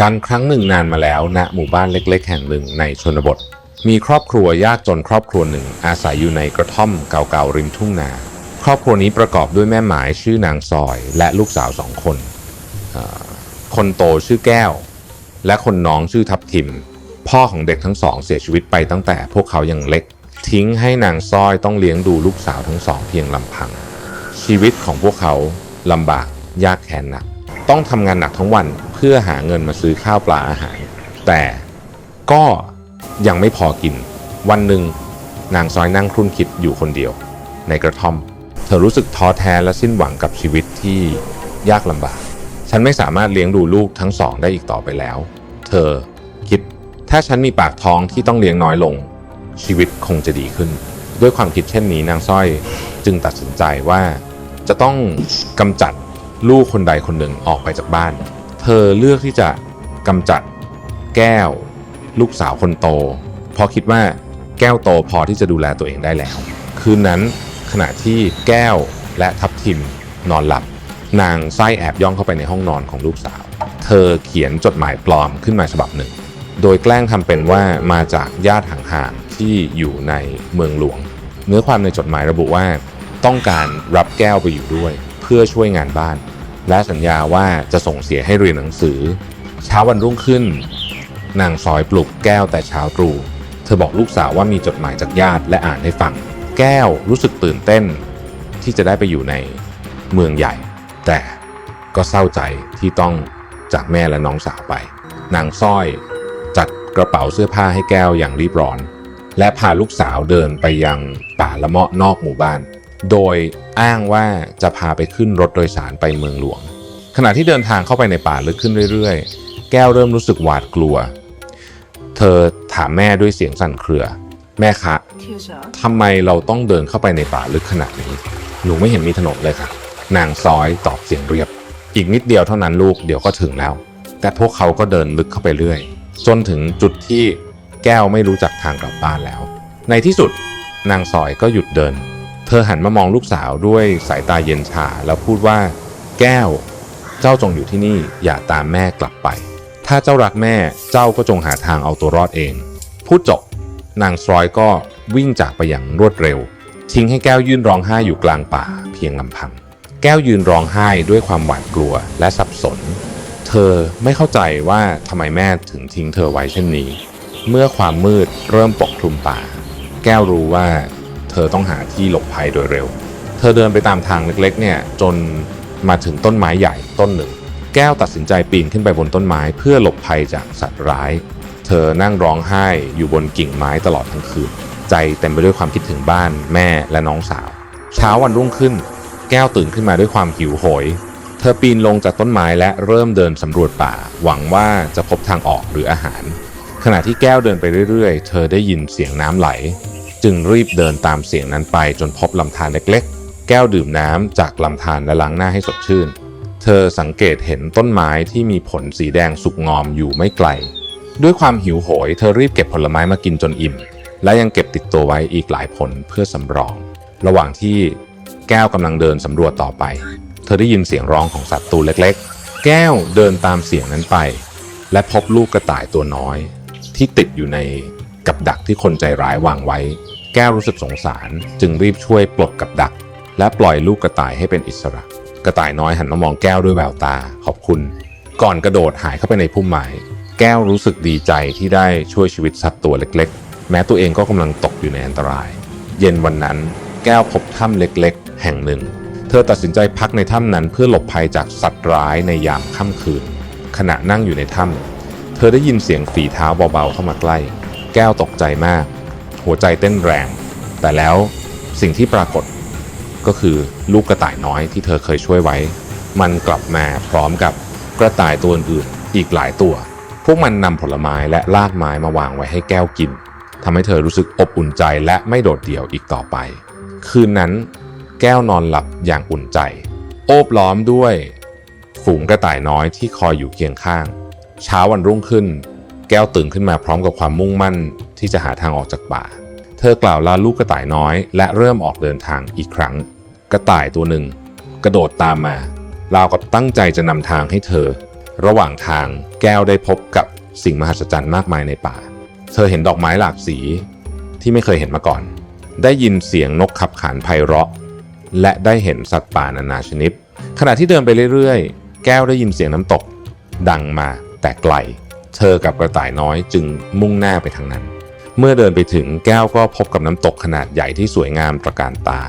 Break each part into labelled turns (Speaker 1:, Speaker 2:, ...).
Speaker 1: การครั้งหนึ่งนานมาแล้วณหมู่บ้านเล็ก ๆ แห่งหนึ่งในชนบท มีครอบครัวยากจนครอบครัวหนึ่ง อาศัยอยู่ในกระท่อมเก่าๆริมทุ่งนา ครอบครัวนี้ประกอบด้วยแม่หมายชื่อนางซอยและลูกสาวสองคน คนโตชื่อแก้ว และคนน้องชื่อทับทิม พ่อของเด็กทั้งสองเสียชีวิตไปตั้งแต่พวกเขายังเล็ก ทิ้งให้นางซอยต้องเลี้ยงดูลูกสาวทั้งสองเพียงลำพัง ชีวิตของพวกเขาลำบากยากแค้นหนักต้องทำงานหนักทั้งวัน เพื่อหาเงินมาซื้อข้าวปลาอาหาร แต่ก็ยังไม่พอกิน วันหนึ่งนางซอยนั่งครุ่นคิดอยู่คนเดียว ในกระท่อม เธอรู้สึกท้อแท้และสิ้นหวังกับชีวิตที่ยากลำบาก ฉันไม่สามารถเลี้ยงดูลูกทั้งสองได้อีกต่อไปแล้ว เธอคิดถ้าฉันมีปากท้องที่ต้องเลี้ยงน้อยลง ชีวิตคงจะดีขึ้น ด้วยความคิดเช่นนี้นางสร้อยจึงตัดสินใจว่าจะต้องกำจัดลูกคนใดคนหนึ่งออกไปจากบ้าน ธอเลือกที่จะกำจัดแก้ว ลูกสาวคนโต เพราะคิดว่าแก้วโตพอที่จะดูแลตัวเองได้แล้ว คืนนั้นขณะที่แก้วและทับทิมนอนหลับ นางไส้แอบย่องเข้าไปในห้องนอนของลูกสาว เธอเขียนจดหมายปลอมขึ้นมาฉบับหนึ่ง โดยแกล้งทำเป็นว่ามาจากญาติห่างๆที่อยู่ในเมืองหลวง เนื้อความในจดหมายระบุว่า ต้องการรับแก้วไปอยู่ด้วย เพื่อช่วยงานบ้าน และสัญญาว่าจะส่งเสียให้เรียนหนังสือ เช้าวันรุ่งขึ้น นางซอยปลุกแก้วแต่เช้าตรู่เธอบอกลูกสาวว่ามีจดหมายจากญาติและอ่านให้ฟัง แก้วรู้สึกตื่นเต้น ที่จะได้ไปอยู่ในเมืองใหญ่ แต่ก็เศร้าใจที่ต้องจากแม่และน้องสาวไป นางสร้อยจัดกระเป๋าเสื้อผ้าให้แก้วอย่างรีบร้อน และพาลูกสาวเดินไปยังป่าละเมาะนอกหมู่บ้าน โดยอ้างว่าจะพาไปขึ้นรถโดยสารไปเมืองหลวง ขณะที่เดินทางเข้าไปในป่าลึกขึ้นเรื่อยๆ แก้วเริ่มรู้สึกหวาดกลัว เธอถามแม่ด้วยเสียงสั่นเครือ แม่คะ
Speaker 2: 天神，
Speaker 1: ทำไมเราต้องเดินเข้าไปในป่าลึกขนาดนี้ หนูไม่เห็นมีถนนเลยค่ะ นางซอยตอบเสียงเรียบ อีกนิดเดียวเท่านั้นลูกเดี๋ยวก็ถึงแล้ว แต่พวกเขาก็เดินลึกเข้าไปเรื่อย จนถึงจุดที่แก้วไม่รู้จักทางกลับบ้านแล้ว ในที่สุดนางซอยก็หยุดเดิน เธอหันมามองลูกสาวด้วยสายตาเย็นชาแล้วพูดว่า แก้ว เจ้าจงอยู่ที่นี่อย่าตามแม่กลับไป ถ้าเจ้ารักแม่เจ้าก็จงหาทางเอาตัวรอดเอง พูดจบ นางสรอยก็วิ่งจากไปอย่างรวดเร็ว ทิ้งให้แก้วยืนร้องไห้อยู่กลางป่าเพียงลำพัง แก้วยืนร้องไห้ด้วยความหวาดกลัวและสับสน เธอไม่เข้าใจว่าทำไมแม่ถึงทิ้งเธอไว้เช่นนี้ เมื่อความมืดเริ่มปกคลุมป่า แก้วรู้ว่า ธอต้องหาที่หลบภัยโดยเร็ว เธอเดินไปตามทางเล็กๆเนี่ยจนมาถึงต้นไม้ใหญ่ต้นหนึ่ง แก้วตัดสินใจปีนขึ้นไปบนต้นไม้ เพื่อหลบภัยจากสัตว์ร้าย เธอนั่งร้องไห้อยู่บนกิ่งไม้ตลอดทั้งคืน ใจเต็มไปด้วยความคิดถึงบ้านแม่และน้องสาว เช้าวันรุ่งขึ้น แก้วตื่นขึ้นมาด้วยความหิวโหย เธอปีนลงจากต้นไม้และเริ่มเดินสำรวจป่า หวังว่าจะพบทางออกหรืออาหาร ขณะที่แก้วเดินไปเรื่อยๆ เธอได้ยินเสียงน้ำไหล จึงรีบเดินตามเสียงนั้นไปจนพบลำธารเล็กๆ แก้วดื่มน้ำจากลำธารและล้างหน้าให้สดชื่น เธอสังเกตเห็นต้นไม้ที่มีผลสีแดงสุกงอมอยู่ไม่ไกล ด้วยความหิวโหย เธอรีบเก็บผลไม้มากินจนอิ่ม และยังเก็บติดตัวไว้อีกหลายผลเพื่อสำรอง ระหว่างที่แก้วกำลังเดินสำรวจต่อไป เธอได้ยินเสียงร้องของสัตว์ตัวเล็กๆ แก้วเดินตามเสียงนั้นไป และพบลูกกระต่ายตัวน้อย ที่ติดอยู่ใน กับดักที่คนใจร้ายวางไว้ แก้วรู้สึกสงสาร จึงรีบช่วยปลดกับดัก และปล่อยลูกกระต่ายให้เป็นอิสระ กระต่ายน้อยหันมามองแก้วด้วยแววตาขอบคุณ ก่อนกระโดดหายเข้าไปในพุ่มไม้แก้วรู้สึกดีใจที่ได้ช่วยชีวิตสัตว์ตัวเล็กๆ แม้ตัวเองก็กำลังตกอยู่ในอันตราย เย็นวันนั้น แก้วพบถ้ำเล็กๆ แห่งหนึ่ง เธอตัดสินใจพักในถ้ำนั้นเพื่อหลบภัยจากสัตว์ร้ายในยามค่ำคืน ขณะนั่งอยู่ในถ้ำเธอได้ยินเสียงฝีเท้าเบาๆเข้ามาใกล้ แก้วตกใจมาก หัวใจเต้นแรง แต่แล้วสิ่งที่ปรากฏก็คือลูกกระต่ายน้อยที่เธอเคยช่วยไว้ มันกลับมาพร้อมกับกระต่ายตัวอื่นอีกหลายตัว พวกมันนำผลไม้และรากไม้มาวางไว้ให้แก้วกินทำให้เธอรู้สึกอบอุ่นใจและไม่โดดเดี่ยวอีกต่อไป คืนนั้น แก้วนอนหลับอย่างอุ่นใจ โอบล้อมด้วย ฝูงกระต่ายน้อยที่คอยอยู่เคียงข้าง เช้าวันรุ่งขึ้น แก้วตื่นขึ้นมาพร้อมกับความมุ่งมั่นที่จะหาทางออกจากป่า เธอกล่าวลาลูกกระต่ายน้อย และเริ่มออกเดินทางอีกครั้ง กระต่ายตัวหนึ่ง กระโดดตามมา ราวกับตั้งใจจะนำทางให้เธอ ระหว่างทางแก้วได้พบกับสิ่งมหัศจรรย์มากมายในป่า เธอเห็นดอกไม้หลากสีที่ไม่เคยเห็นมาก่อน ได้ยินเสียงนกขับขานไพเราะ และได้เห็นสัตว์ป่านานาชนิด ขณะที่เดินไปเรื่อยๆ แก้วได้ยินเสียงน้ำตก ดังมาแต่ไกล เธอกับกระต่ายน้อยจึงมุ่งหน้าไปทางนั้น เมื่อเดินไปถึงแก้วก็พบกับน้ำตกขนาดใหญ่ที่สวยงามตระการตา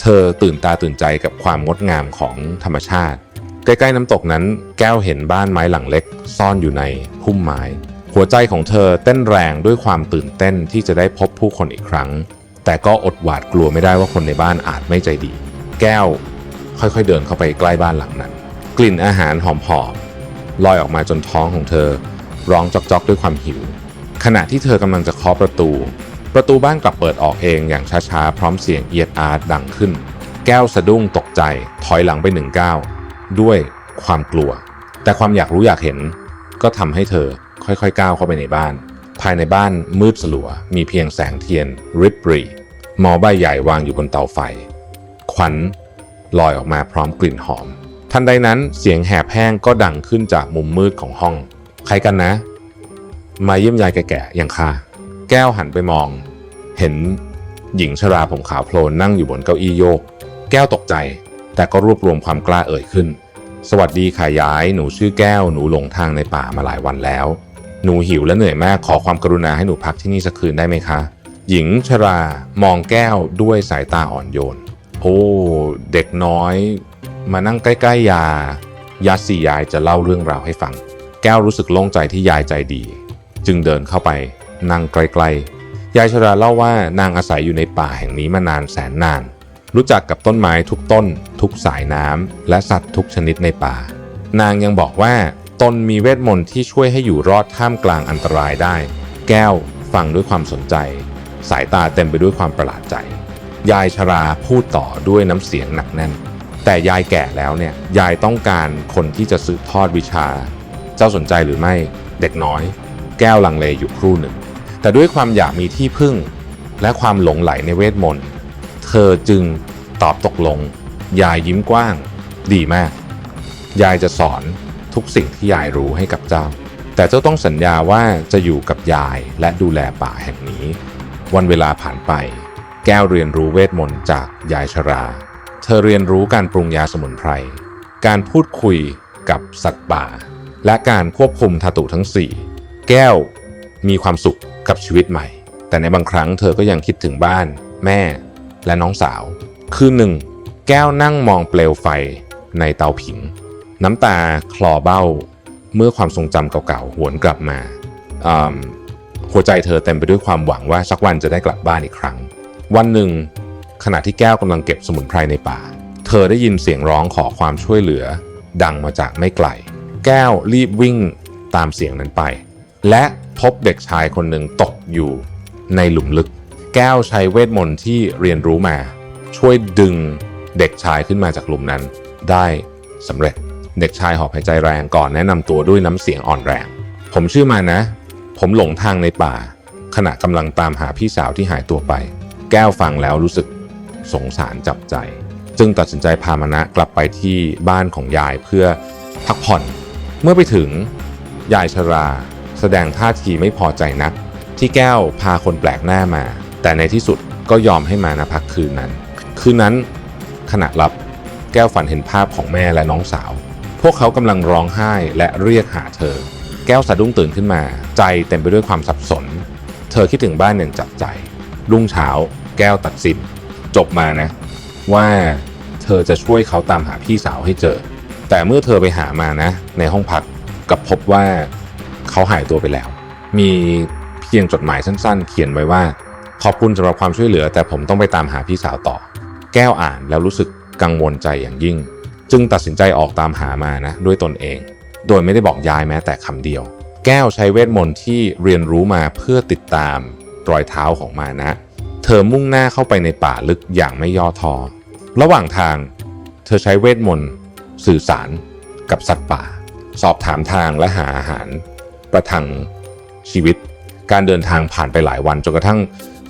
Speaker 1: เธอตื่นตาตื่นใจกับความงดงามของธรรมชาติ ใกล้ๆน้ำตกนั้นแก้วเห็นบ้านไม้หลังเล็ก ซ่อนอยู่ในพุ่มไม้ หัวใจของเธอเต้นแรงด้วยความตื่นเต้นที่จะได้พบผู้คนอีกครั้ง แต่ก็อดหวาดกลัวไม่ได้ว่าคนในบ้านอาจไม่ใจดี แก้วค่อยๆเดินเข้าไปใกล้บ้านหลังนั้น กลิ่นอาหารหอมๆลอยออกมาจนท้องของเธอ ร้องจอกๆด้วยความหิว ขณะที่เธอกำลังจะเคาะประตู ประตูบ้านกลับเปิดออกเองอย่างช้าๆ พร้อมเสียงเอียดอาร์ตดังขึ้น แก้วสะดุ้งตกใจถอยหลังไปหนึ่งก้าวด้วยความกลัว แต่ความอยากรู้อยากเห็น ก็ทำให้เธอค่อยๆก้าวเข้าไปในบ้าน ภายในบ้านมืดสลัว มีเพียงแสงเทียน ริบรีหมอใบใหญ่วางอยู่บนเตาไฟ ควันลอยออกมาพร้อมกลิ่นหอม ทันใดนั้นเสียงแหบแห้งก็ดังขึ้นจากมุมมืดของห้อง ใครกันนะ มาเยี่ยมยายแก่ๆอย่างค่ะ แก้วหันไปมอง เห็นหญิงชราผมขาวโพลนนั่งอยู่บนเก้าอี้โยก แก้วตกใจ แต่ก็รวบรวมความกล้าเอ่ยขึ้น สวัสดีค่ะยาย หนูชื่อแก้ว หนูหลงทางในป่ามาหลายวันแล้ว หนูหิวและเหนื่อยมาก ขอความกรุณาให้หนูพักที่นี่สักคืนได้ไหมคะ หญิงชรามองแก้วด้วยสายตาอ่อนโยน โอ้ เด็กน้อย มานั่งใกล้ๆยายาสี่ยายจะเล่าเรื่องราวให้ฟัง ก้วรู้สึกโล่งใจที่ยายใจดี จึงเดินเข้าไปนั่งใกลๆ ยายชราเล่าว่านางอาศัยอยู่ในป่าแห่งนี้มานานแสนนาน รู้จักกับต้นไม้ทุกต้น ทุกสายน้ำและสัตว์ทุกชนิดในป่า นางยังบอกว่าตนมีเวทมนต์ที่ช่วยให้อยู่รอดท่ามกลางอันตรายได้ แก้วฟังด้วยความสนใจ สายตาเต็มไปด้วยความประหลาดใจ ยายชราพูดต่อด้วยน้ำเสียงหนักแน่น แต่ยายแก่แล้วเนี่ยยายต้องการคนที่จะสืบทอดวิชา เจ้าสนใจหรือไม่เด็กน้อย แก้วลังเลอยู่ครู่หนึ่ง แต่ด้วยความอยากมีที่พึ่ง และความหลงไหลในเวทมนต์เธอจึงตอบตกลง ยายยิ้มกว้าง ดีมาก ยายจะสอนทุกสิ่งที่ยายรู้ให้กับเจ้า แต่เจ้าต้องสัญญาว่าจะอยู่กับยายและดูแลป่าแห่งนี้ วันเวลาผ่านไป แก้วเรียนรู้เวทมนต์จากยายชรา เธอเรียนรู้การปรุงยาสมุนไพร การพูดคุยกับสัตว์ป่า และการควบคุมธาตุทั้ง 4 แก้วมีความสุขกับชีวิตใหม่ แต่ในบางครั้งเธอก็ยังคิดถึงบ้าน แม่ และน้องสาว คืนหนึ่งแก้วนั่งมองเปลวไฟในเตาผิง น้ำตาคลอเบ้า เมื่อความทรงจำเก่าๆ หวนกลับมาหัวใจเธอเต็มไปด้วยความหวังว่าสักวันจะได้กลับบ้านอีกครั้ง วันหนึ่ง ขณะที่แก้วกำลังเก็บสมุนไพรในป่า เธอได้ยินเสียงร้องขอความช่วยเหลือ ดังมาจากไม่ไกล แก้วรีบวิ่งตามเสียงนั้นไป และพบเด็กชายคนหนึ่งตกอยู่ในหลุมลึก แก้วใช้เวทมนต์ที่เรียนรู้มา ช่วยดึงเด็กชายขึ้นมาจากหลุมนั้น ได้สำเร็จเด็กชายหอบหายใจแรงก่อนแนะนำตัวด้วยน้ำเสียงอ่อนแรง ผมชื่อมานะ ผมหลงทางในป่า ขณะกำลังตามหาพี่สาวที่หายตัวไป แก้วฟังแล้วรู้สึกสงสารจับใจ จึงตัดสินใจพามานะกลับไปที่บ้านของยายเพื่อพักผ่อน เมื่อไปถึงยายชรา แสดงท่าทีไม่พอใจนัก ที่แก้วพาคนแปลกหน้ามา แต่ในที่สุดก็ยอมให้มานะพักคืนนั้น คืนนั้นขณะหลับแก้วฝันเห็นภาพของแม่และน้องสาว พวกเขากำลังร้องไห้และเรียกหาเธอ แก้วสะดุ้งตื่นขึ้นมา ใจเต็มไปด้วยความสับสน เธอคิดถึงบ้านอย่างจับใจ รุ่งเช้า แก้วตัดสิน จบมานะ ว่าเธอจะช่วยเขาตามหาพี่สาวให้เจอ แต่เมื่อเธอไปหามานะ ในห้องพักกับพบว่าเขาหายตัวไปแล้ว มีเพียงจดหมายสั้นๆ เขียนไว้ว่า ขอบคุณสำหรับความช่วยเหลือ แต่ผมต้องไปตามหาพี่สาวต่อ แก้วอ่านแล้วรู้สึกกังวลใจอย่างยิ่ง จึงตัดสินใจออกตามหามานะ ด้วยตนเอง โดยไม่ได้บอกยายแม้แต่คำเดียว แก้วใช้เวทมนต์ที่เรียนรู้มาเพื่อติดตามรอยเท้าของมานะ เธอมุ่งหน้าเข้าไปในป่าลึกอย่างไม่ย่อท้อระหว่างทาง เธอใช้เวทมนต์ สื่อสารกับสัตว์ป่า สอบถามทางและหาอาหาร ประทังชีวิต การเดินทางผ่านไปหลายวันจนกระทั่ง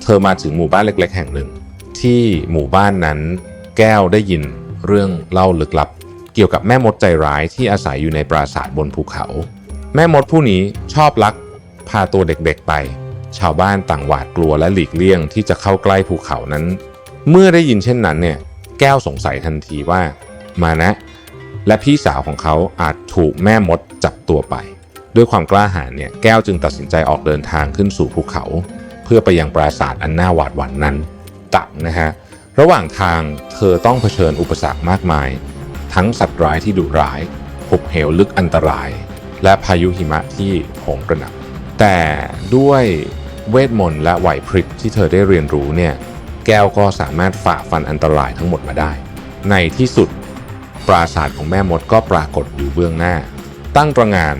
Speaker 1: เธอมาถึงหมู่บ้านเล็ก ๆ แห่งหนึ่ง ที่หมู่บ้านนั้นแก้วได้ยินเรื่องเล่าลึกลับ เกี่ยวกับแม่มดใจร้ายที่อาศัยอยู่ในปราสาทบนภูเขา แม่มดผู้นี้ชอบลักพาตัวเด็กๆไป ชาวบ้านต่างหวาดกลัวและหลีกเลี่ยงที่จะเข้าใกล้ภูเขานั้น เมื่อได้ยินเช่นนั้นเนี่ยแก้วสงสัยทันทีว่า มานะ และพี่สาวของเขาอาจถูกแม่มดจับตัวไป ด้วยความกล้าหาญเนี่ยแก้วจึงตัดสินใจออกเดินทางขึ้นสู่ภูเขา เพื่อไปยังปราสาทอันน่าหวาดหวั่นนั้นตักนะฮะระหว่างทางเธอต้องเผชิญอุปสรรคมากมาย ทั้งสัตว์ร้ายที่ดุร้ายหุบเหวลึกอันตราย และพายุหิมะที่โหมกระหน่ำแต่ด้วยเวทมนต์และไหวพริบที่เธอได้เรียนรู้เนี่ยแก้วก็สามารถฝ่าฟันอันตรายทั้งหมดมาได้ ในที่สุด ปราสาทของแม่มดก็ปรากฏอยู่เบื้องหน้า ตั้งตระงาน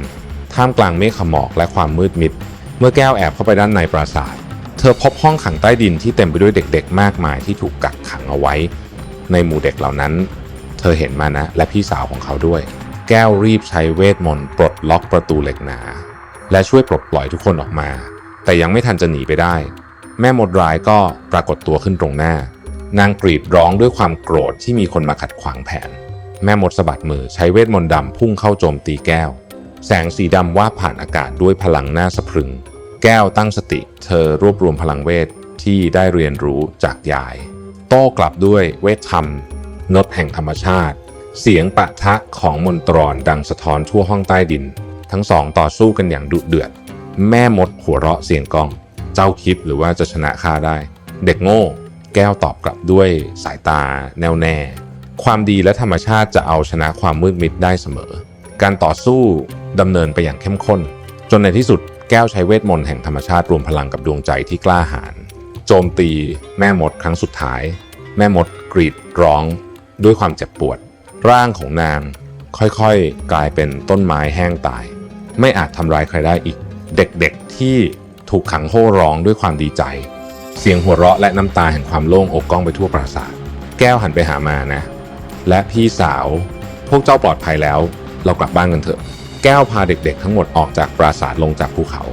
Speaker 1: ท่ามกลางเมฆขหมอกและความมืดมิด เมื่อแก้วแอบเข้าไปด้านในปราสาท เธอพบห้องขังใต้ดินที่เต็มไปด้วยเด็กๆ มากมายที่ถูกกักขังเอาไว้ ในหมู่เด็กเหล่านั้น เธอเห็นมานะ และพี่สาวของเขาด้วย แก้วรีบใช้เวทมนต์ปลดล็อกประตูเหล็กหนา และช่วยปลดปล่อยทุกคนออกมา แต่ยังไม่ทันจะหนีไปได้ แม่มดร้ายก็ปรากฏตัวขึ้นตรงหน้า นางกรีดร้องด้วยความโกรธที่มีคนมาขัดขวางแผน แม่มดสะบัดมือใช้เวทมนต์ดำพุ่งเข้าโจมตีแก้ว แสงสีดำว่าผ่านอากาศด้วยพลังหน้าสะพรึง แก้วตั้งสติ เธอรวบรวมพลังเวทที่ได้เรียนรู้จากยาย โต้กลับด้วยเวทธรรมนดแห่งธรรมชาติ เสียงปะทะของมนตรอนดังสะท้อนทั่วห้องใต้ดิน ทั้งสองต่อสู้กันอย่างดุเดือด แม่มดหัวเราะเสียงกล้อง เจ้าคิดหรือว่าจะชนะข้าได้ เด็กโง่ แก้วตอบกลับด้วยสายตาแน่วแน่ ความดีและธรรมชาติจะเอาชนะความมืดมิดได้เสมอ การต่อสู้ดำเนินไปอย่างเข้มข้น จนในที่สุดแก้วใช้เวทมนต์แห่งธรรมชาติรวมพลังกับดวงใจที่กล้าหาญโจมตีแม่มดครั้งสุดท้าย แม่มดกรีดร้อง ด้วยความเจ็บปวด ร่างของนาง ค่อยๆ กลายเป็นต้นไม้แห้งตาย ไม่อาจทำร้ายใครได้อีก เด็กๆที่ถูกขังโห่ร้องด้วยความดีใจ เสียงหัวเราะและน้ำตาแห่งความโล่งอกก้องไปทั่วปราสาท แก้วหันไปหามานะ และพี่สาว พวกเจ้าปลอดภัยแล้ว เรากลับบ้านกันเถอะ แก้วพาเด็กๆ ทั้งหมดออกจากปราสาทลงจากภูเขา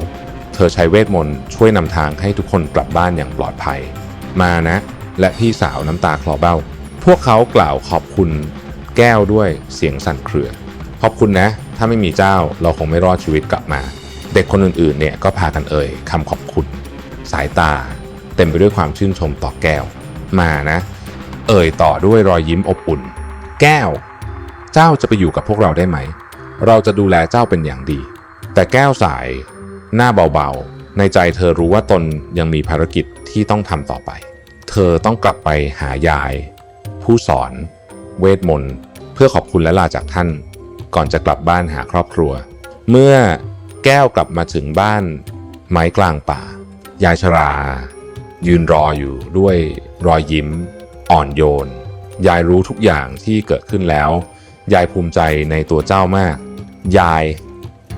Speaker 1: เธอใช้เวทมนต์ช่วยนำทางให้ทุกคนกลับบ้านอย่างปลอดภัย มานะ และพี่สาวน้ำตาคลอเบ้า พวกเขากล่าวขอบคุณ แก้วด้วยเสียงสั่นเครือ ขอบคุณนะ ถ้าไม่มีเจ้าเราคงไม่รอดชีวิตกลับมา เด็กคนอื่นๆ เนี่ยก็พากันเอ่ยคำขอบคุณ สายตา เต็มไปด้วยความชื่นชมต่อแก้ว มานะ เอ่ยต่อด้วยรอยยิ้มอบอุ่น แก้ว เจ้าจะไปอยู่กับพวกเราได้ไหม เราจะดูแลเจ้าเป็นอย่างดี แต่แก้วสาย หน้าเบาๆ ในใจเธอรู้ว่าตนยังมีภารกิจที่ต้องทำต่อไป เธอต้องกลับไปหายาย ผู้สอน เวทมนต์เพื่อขอบคุณและลาจากท่าน ก่อนจะกลับบ้านหาครอบครัว เมื่อแก้วกลับมาถึงบ้าน ไม้กลางป่า ยายชรา ยืนรออยู่ด้วยรอยยิ้ม อ่อนโยน ยายรู้ทุกอย่างที่เกิดขึ้นแล้ว ยายภูมิใจในตัวเจ้ามาก ยาย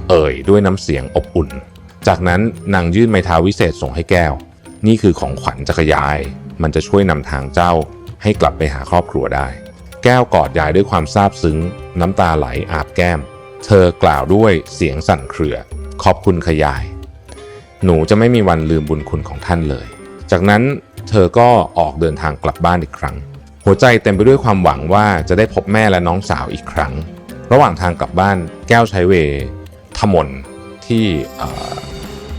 Speaker 1: เอ่ยด้วยน้ำเสียงอบอุ่น จากนั้นนางยื่นไม้เท้าวิเศษส่งให้แก้ว นี่คือของขวัญจากยาย มันจะช่วยนำทางเจ้าให้กลับไปหาครอบครัวได้ แก้วกอดยายด้วยความซาบซึ้ง น้ำตาไหลอาบแก้ม เธอกล่าวด้วยเสียงสั่นเครือ ขอบคุณขยาย หนูจะไม่มีวันลืมบุญคุณของท่านเลย จากนั้นเธอก็ออกเดินทางกลับบ้านอีกครั้ง หัวใจเต็มไปด้วยความหวังว่าจะได้พบแม่และน้องสาวอีกครั้ง ระหว่างทางกลับบ้านแก้วใช้เวทมนต์ที่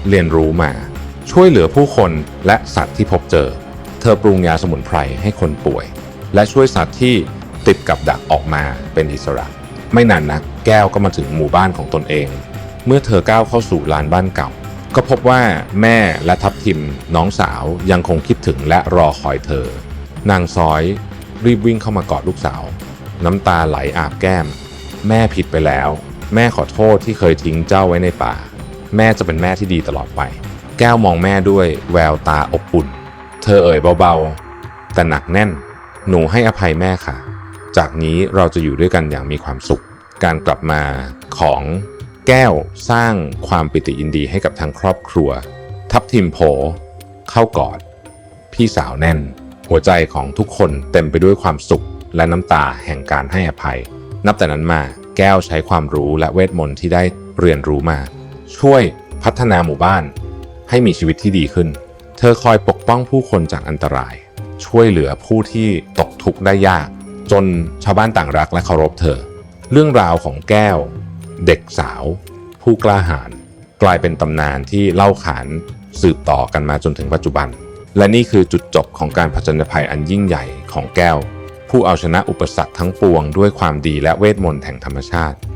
Speaker 1: เรียนรู้มา ช่วยเหลือผู้คนและสัตว์ที่พบเจอ เธอปรุงยาสมุนไพรให้คนป่วย และช่วยสัตว์ที่ติดกับดักออกมาเป็นอิสระ ไม่นานนักแก้วก็มาถึงหมู่บ้านของตนเอง เมื่อเธอก้าวเข้าสู่ลานบ้านเก่า ก็พบว่าแม่และทับทิมน้องสาวยังคงคิดถึงและรอคอยเธอนางซอย รีบวิ่งเข้ามากอดลูกสาว น้ำตาไหลอาบแก้ม แม่ผิดไปแล้ว แม่ขอโทษที่เคยทิ้งเจ้าไว้ในป่า แม่จะเป็นแม่ที่ดีตลอดไป แก้วมองแม่ด้วยแววตาอบอุ่น เธอเอ่ยเบาๆ แต่หนักแน่น หนูให้อภัยแม่ค่ะ จากนี้เราจะอยู่ด้วยกันอย่างมีความสุข การกลับมาของแก้วสร้างความปิติยินดีให้กับทางครอบครัว ทับทิมโผเข้ากอด พี่สาวแน่น หัวใจของทุกคนเต็มไปด้วยความสุขและน้ำตาแห่งการให้อภัย นับแต่นั้นมาแก้วใช้ความรู้และเวทมนต์ที่ได้เรียนรู้มา ช่วยพัฒนาหมู่บ้าน ให้มีชีวิตที่ดีขึ้น เธอคอยปกป้องผู้คนจากอันตราย ช่วยเหลือผู้ที่ตกทุกข์ได้ยาก จนชาวบ้านต่างรักและเคารพเธอ เรื่องราวของแก้ว เด็กสาว ผู้กล้าหาญกลายเป็นตำนานที่เล่าขานสืบต่อกันมาจนถึงปัจจุบัน และนี่คือจุดจบของการผจญภัยอันยิ่งใหญ่ของแก้ว ผู้เอาชนะอุปสรรคทั้งปวงด้วยความดีและเวทมนต์แห่งธรรมชาติ